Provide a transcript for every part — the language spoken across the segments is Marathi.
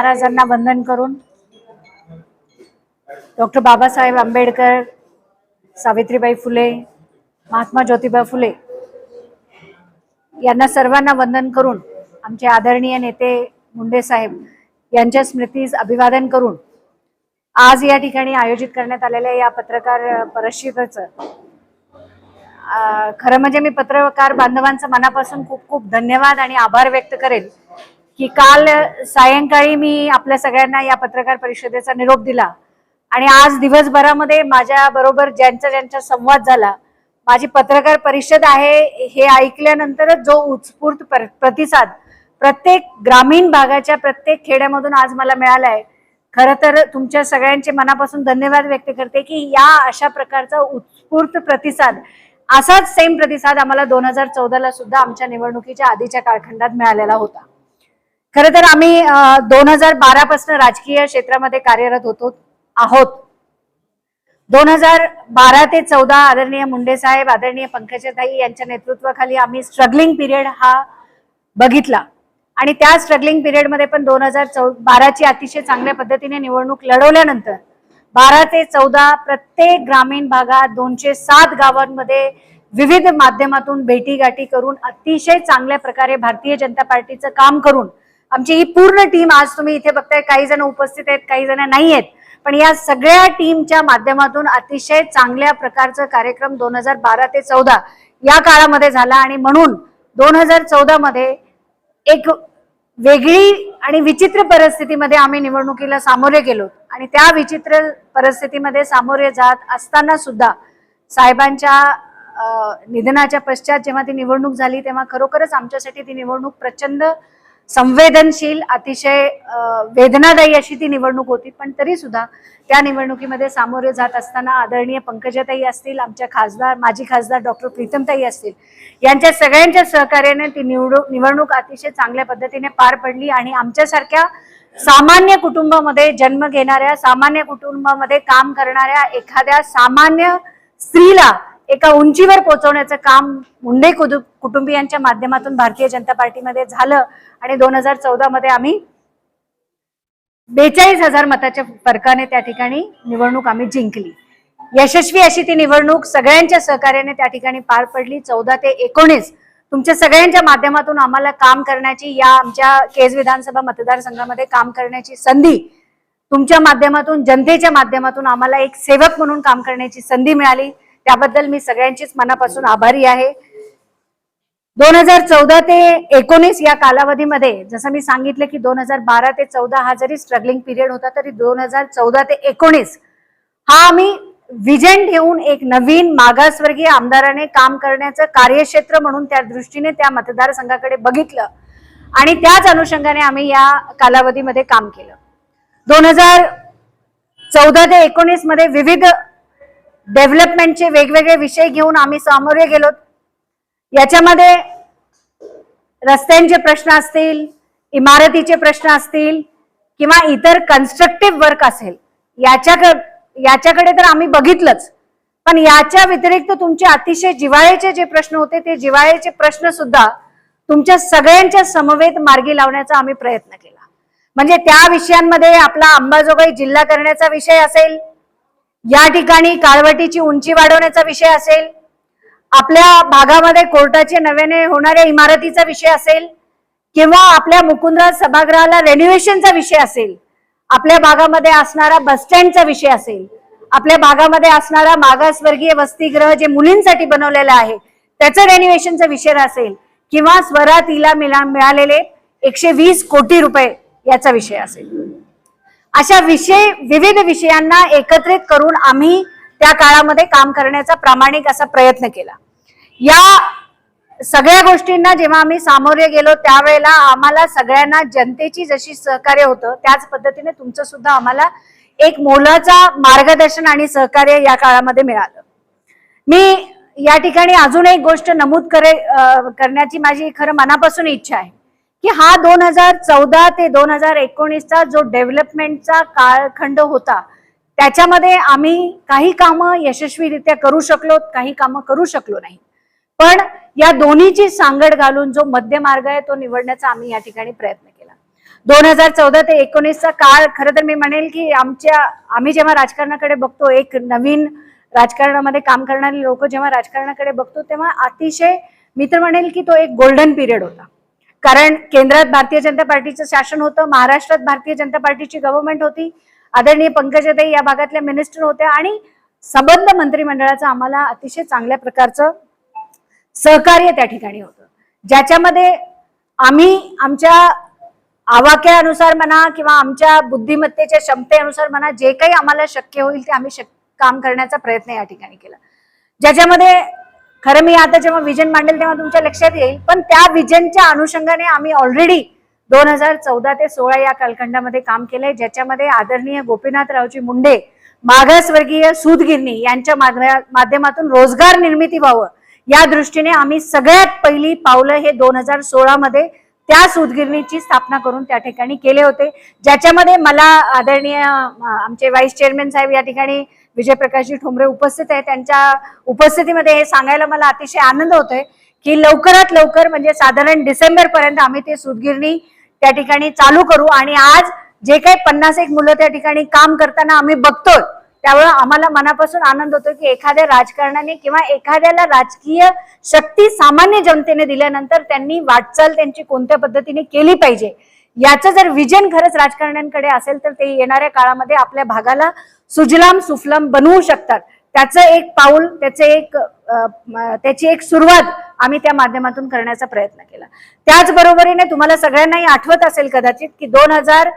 महाराजांना वंदन करून डॉक्टर बाबासाहेब आंबेडकर सावित्रीबाई फुले महात्मा ज्योतिबा फुले यांना सर्वांना वंदन करून आमचे आदरणीय नेते मुंडे साहेब यांच्या स्मृतीस अभिवादन करून आज या ठिकाणी आयोजित करण्यात आलेल्या या पत्रकार परिषदेचं खरं म्हणजे मी पत्रकार बांधवांचं मनापासून खूप खूप धन्यवाद आणि आभार व्यक्त करेन. की काल सायंकाळी मी आपल्या सगळ्यांना या पत्रकार परिषदेचा निरोप दिला. आणि आज दिवसभरामध्ये माझ्या बरोबर ज्यांचा ज्यांचा संवाद झाला माझी पत्रकार परिषद आहे हे ऐकल्यानंतरच जो उत्स्फूर्त प्रतिसाद प्रत्येक ग्रामीण भागाच्या प्रत्येक खेड्यामधून आज मला मिळाला आहे खरं तर तुमच्या सगळ्यांचे मनापासून धन्यवाद व्यक्त करते की या अशा प्रकारचा उत्स्फूर्त प्रतिसाद असाच सेम प्रतिसाद आम्हाला दोन हजार चौदाला सुद्धा आमच्या निवडणुकीच्या आधीच्या कालखंडात मिळालेला होता. खरं तर आम्ही दोन हजार बारा पासून राजकीय क्षेत्रामध्ये कार्यरत होतो आहोत. दोन हजार बारा ते चौदा आदरणीय मुंडे साहेब आदरणीय पंकजाताई यांच्या नेतृत्वाखाली आम्ही स्ट्रगलिंग पिरियड हा बघितला. आणि त्या स्ट्रगलिंग पिरियडमध्ये पण दोन हजार चौ बाराची अतिशय चांगल्या पद्धतीने निवडणूक लढवल्यानंतर बारा ते चौदा प्रत्येक ग्रामीण भागात दोनशे सात गावांमध्ये विविध माध्यमातून भेटीगाठी करून अतिशय चांगल्या प्रकारे भारतीय जनता पार्टीचं काम करून आमची ही पूर्ण टीम आज तुम्ही इथे बघताय काही जण उपस्थित आहेत काही जण नाही आहेत. पण या सगळ्या टीमच्या माध्यमातून अतिशय चांगल्या प्रकारचा कार्यक्रम दोन हजार बारा ते चौदा या काळामध्ये झाला आणि म्हणून दोन हजार चौदा मध्ये एक वेगळी आणि विचित्र परिस्थितीमध्ये आम्ही निवडणुकीला सामोरे गेलो. आणि त्या विचित्र परिस्थितीमध्ये सामोरे जात असताना सुद्धा साहेबांच्या निधनाच्या पश्चात जेव्हा ती निवडणूक झाली तेव्हा खरोखरच आमच्यासाठी ती निवडणूक प्रचंड संवेदनशील अतिशय वेदनादायी अशी ती निवडणूक होती पण तरी सुद्धा त्या निवडणुकीमध्ये सामोरे जात असताना आदरणीय पंकजाताई असतील आमच्या खासदार माजी खासदार डॉक्टर प्रीतमताई असतील यांच्या सगळ्यांच्या सहकार्याने ती निवडणूक निवडणूक अतिशय चांगल्या पद्धतीने पार पडली आणि आमच्यासारख्या सामान्य कुटुंबामध्ये जन्म घेणाऱ्या सामान्य कुटुंबामध्ये काम करणाऱ्या एखाद्या सामान्य स्त्रीला एका उंचीवर पोहोचवण्याचं काम मुंडे कुदु कुटुंबियांच्या माध्यमातून भारतीय जनता पार्टीमध्ये झालं आणि दोन हजार चौदा मध्ये आम्ही बेचाळीस हजार मताच्या फरकाने त्या ठिकाणी निवडणूक आम्ही जिंकली. यशस्वी अशी ती निवडणूक सगळ्यांच्या सहकार्याने त्या ठिकाणी पार पडली. चौदा ते एकोणीस तुमच्या सगळ्यांच्या माध्यमातून आम्हाला काम करण्याची या आमच्या केज विधानसभा मतदारसंघामध्ये काम करण्याची संधी तुमच्या माध्यमातून जनतेच्या माध्यमातून आम्हाला एक सेवक म्हणून काम करण्याची संधी मिळाली. त्याबद्दल मी सगळ्यांचीच मनापासून आभारी आहे. दोन हजार चौदा ते एकोणीस या कालावधीमध्ये जसं मी सांगितलं की दोन हजार बारा ते चौदा हा जरी स्ट्रगलिंग पिरियड होता तरी दोन हजार चौदा ते एकोणीस हा आम्ही विजन ठेवून एक नवीन मागासवर्गीय आमदाराने काम करण्याचं कार्यक्षेत्र म्हणून त्या दृष्टीने त्या मतदारसंघाकडे बघितलं आणि त्याच अनुषंगाने आम्ही या कालावधीमध्ये काम केलं. दोन हजार चौदा ते एकोणीसमध्ये विविध डेव्हलपमेंटचे वेगवेगळे विषय घेऊन आम्ही सामोरे गेलो याच्यामध्ये रस्त्यांचे प्रश्न असतील इमारतीचे प्रश्न असतील किंवा इतर कन्स्ट्रक्टिव्ह वर्क असेल याच्या याच्याकडे तर आम्ही बघितलंच. पण याच्या व्यतिरिक्त तुमचे अतिशय जिव्हाळ्याचे जे प्रश्न होते ते जिवाळ्याचे प्रश्न सुद्धा तुमच्या सगळ्यांच्या समवेत मार्गी लावण्याचा आम्ही प्रयत्न केला. म्हणजे त्या विषयांमध्ये आपला अंबाजोगाई जिल्हा करण्याचा विषय असेल या ठिकाणी काळवटीची उंची वाढवण्याचा विषय असेल आपल्या भागामध्ये कोर्टाचे नव्याने होणाऱ्या इमारतीचा विषय असेल किंवा आपल्या मुकुंदराज सभागृहाला रेन्युएशनचा विषय असेल आपल्या भागामध्ये असणारा बस स्टँडचा विषय असेल आपल्या भागामध्ये असणारा मागासवर्गीय वसतिगृह जे मुलींसाठी बनवलेलं आहे त्याचं रेन्युएशनचा विषय असेल किंवा स्वरातीला मिळालेले एकशे वीस कोटी रुपये याचा विषय असेल. अशा विषय विविध विषयांना एकत्रित करून आम्ही त्या काळामध्ये काम करण्याचा प्रामाणिक असा प्रयत्न केला. या सगळ्या गोष्टींना जेव्हा आम्ही सामोरे गेलो त्यावेळेला आम्हाला सगळ्यांना जनतेची जशी सहकार्य होतं त्याच पद्धतीने तुमचं सुद्धा आम्हाला एक मोलाचा मार्गदर्शन आणि सहकार्य या काळामध्ये मिळालं. मी या ठिकाणी अजून एक गोष्ट नमूद करे करण्याची माझी खरं मनापासून इच्छा आहे. की हा दोन हजार चौदा ते दोन हजार एकोणीसचा जो डेव्हलपमेंटचा काळखंड होता त्याच्यामध्ये आम्ही काही कामं यशस्वीरित्या करू शकलो काही कामं करू शकलो नाही. पण या दोन्हीची सांगड घालून जो मध्य मार्ग आहे तो निवडण्याचा आम्ही या ठिकाणी प्रयत्न केला. दोन हजार चौदा ते एकोणीसचा काळ खरं तर मी म्हणेल की आमच्या आम्ही जेव्हा राजकारणाकडे बघतो एक नवीन राजकारणामध्ये काम करणारे लोक जेव्हा राजकारणाकडे बघतो तेव्हा अतिशय मी तर म्हणेल की तो एक गोल्डन पिरियड होता. कारण केंद्रात भारतीय जनता पार्टीचं शासन होतं महाराष्ट्रात भारतीय जनता पार्टीची गव्हर्नमेंट होती आदरणीय पंकजाताई या भागातल्या मिनिस्टर होत्या आणि संबंध मंत्रिमंडळाचं आम्हाला अतिशय चांगल्या प्रकारचं सहकार्य त्या ठिकाणी होतं. ज्याच्यामध्ये आम्ही आमच्या आवाक्यानुसार म्हणा किंवा आमच्या बुद्धिमत्तेच्या क्षमतेनुसार म्हणा जे काही आम्हाला शक्य होईल ते आम्ही शक- काम करण्याचा प्रयत्न या ठिकाणी केला. ज्याच्यामध्ये खरं मी आता जेव्हा विजन मांडेल तेव्हा तुमच्या लक्षात येईल पण त्या विजनच्या अनुषंगाने आम्ही ऑलरेडी दोन हजार चौदा ते सोळा या कालखंडामध्ये काम केलंय ज्याच्यामध्ये आदरणीय गोपीनाथरावजी मुंडे मागासवर्गीय सूतगिरणी यांच्या माध्यमातून रोजगार निर्मिती व्हावं या दृष्टीने आम्ही सगळ्यात पहिली पावलं हे दोन हजार सोळामध्ये त्या सूतगिरणीची स्थापना करून त्या ठिकाणी केले होते. ज्याच्यामध्ये मला आदरणीय आमचे व्हाईस चेअरमॅन साहेब या ठिकाणी विजयप्रकाशजी ठोंबरे उपस्थित आहेत. त्यांच्या उपस्थितीमध्ये हे सांगायला मला अतिशय आनंद होतोय की लवकरात लवकर म्हणजे साधारण डिसेंबर पर्यंत आम्ही ते सूतगिरणी त्या ठिकाणी चालू करू आणि आज जे काही पन्नास एक मुलं त्या ठिकाणी काम करताना आम्ही बघतोय त्यामुळे आम्हाला मनापासून आनंद होतो की एखाद्या राजकारणाने किंवा एखाद्याला राजकीय शक्ती सामान्य जनतेने दिल्यानंतर त्यांनी वाटचाल त्यांची कोणत्या पद्धतीने केली पाहिजे? याचं जर विजन खरंच राजकारण्यांकडे असेल तर ते येणाऱ्या काळामध्ये आपल्या भागाला सुजलाम सुफलाम बनवू शकतात. त्याचं एक पाऊल त्याचे एक त्याची एक सुरुवात आम्ही त्या माध्यमातून करण्याचा प्रयत्न केला. त्याचबरोबरीने तुम्हाला सगळ्यांनाही आठवत असेल कदाचित की दोन हजार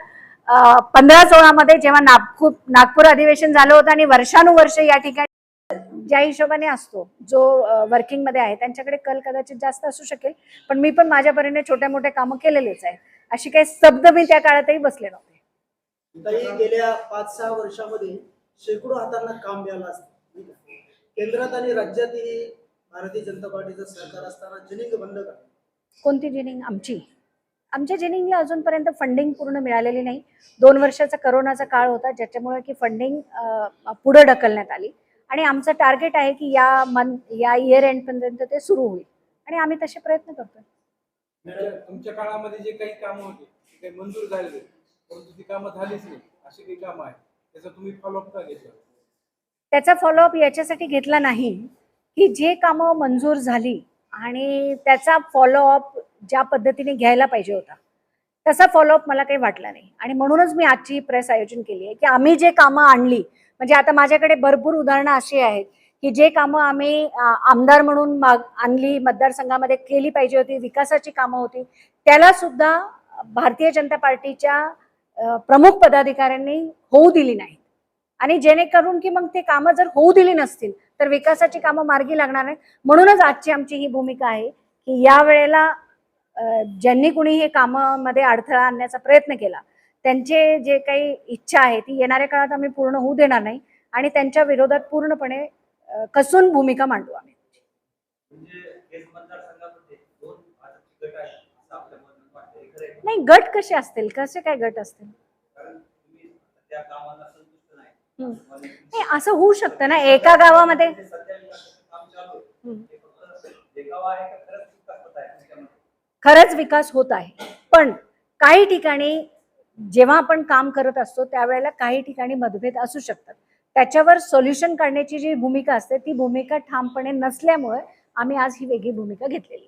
पंधरा सोळामध्ये जेव्हा नागपूर नागपूर अधिवेशन झालं होतं आणि वर्षानुवर्ष या ठिकाणी ज्या हिशोबाने असतो जो वर्किंगमध्ये आहे त्यांच्याकडे कल कदाचित जास्त असू शकेल पण मी पण माझ्या परीने छोट्या मोठ्या कामं केलेलेच आहे अशी काही शब्द मी त्या काळातही बसले नव्हते. काही गेल्या पाच सहा वर्षामध्ये शेकडो हातांना काम मिळालं असतं? केंद्रात आणि राज्यातही भारतीय जनता पार्टीचं सरकार असताना जनिंग बंद का? कोणती जिनिंग? आमची. आमच्या जिनिंगला अजूनपर्यंत फंडिंग पूर्ण मिळालेली नाही. दोन वर्षाचा करोनाचा काळ होता ज्याच्यामुळे की फंडिंग पुढे ढकलण्यात आली. आणि आमचं टार्गेट आहे की या मन या इयर एंड पर्यंत ते सुरू होईल. आणि आम्ही तसे प्रयत्न करतोय. तुमच्या- काळामध्ये जे काही कामं होती ते मंजूर झालेले परंतु ती कामं झालीच नाही. अशी काही कामं आहेत. त्याचा तुम्ही फॉलोअप का घेतला? त्याचा फॉलोअप याच्यासाठी घेतला नाही. की जे कामं मंजूर झाली आणि त्याचा फॉलोअप ज्या पद्धतीने घ्यायला पाहिजे होता तसा फॉलोअप मला काही वाटला नाही. आणि म्हणूनच मी आजची ही प्रेस आयोजन केली आहे की आम्ही जे कामं आणली म्हणजे आता माझ्याकडे भरपूर उदाहरणं अशी आहेत की जे कामं आम्ही आमदार म्हणून माग आणली मतदारसंघामध्ये केली पाहिजे होती विकासाची कामं होती त्याला सुद्धा भारतीय जनता पार्टीच्या प्रमुख पदाधिकाऱ्यांनी होऊ दिली नाही आणि जेणेकरून की मग ते कामं जर होऊ दिली नसतील तर विकासाची कामं मार्गी लागणार नाहीत. म्हणूनच आजची आमची ही भूमिका आहे की या वेळेला ज्यांनी कुणी हे कामामध्ये अडथळा आणण्याचा प्रयत्न केला त्यांचे जे काही इच्छा आहे ती येणाऱ्या काळात आम्ही पूर्ण होऊ देणार नाही आणि त्यांच्या विरोधात पूर्णपणे कसून भूमिका मांडू आम्ही म्हणजे हेच मतदारसंघामध्ये दोन भाजपचे गट आहेत असं आपल्या मनात वाटतं हे खरं आहे का? नाही गट कसे असतील? कसे काय गट असतील? नाही असं होऊ शकतं ना एका गावामध्ये. खरंच विकास होत आहे खरंच विकास होत आहे. पण काही ठिकाणी जेव्हा आपण काम करत असतो त्यावेळेला काही ठिकाणी मतभेद असू शकतात. त्याच्यावर सोल्युशन काढण्याची जी भूमिका असते ती भूमिका ठामपणे नसल्यामुळे आम्ही आज ही वेगळी भूमिका घेतलेली आहे.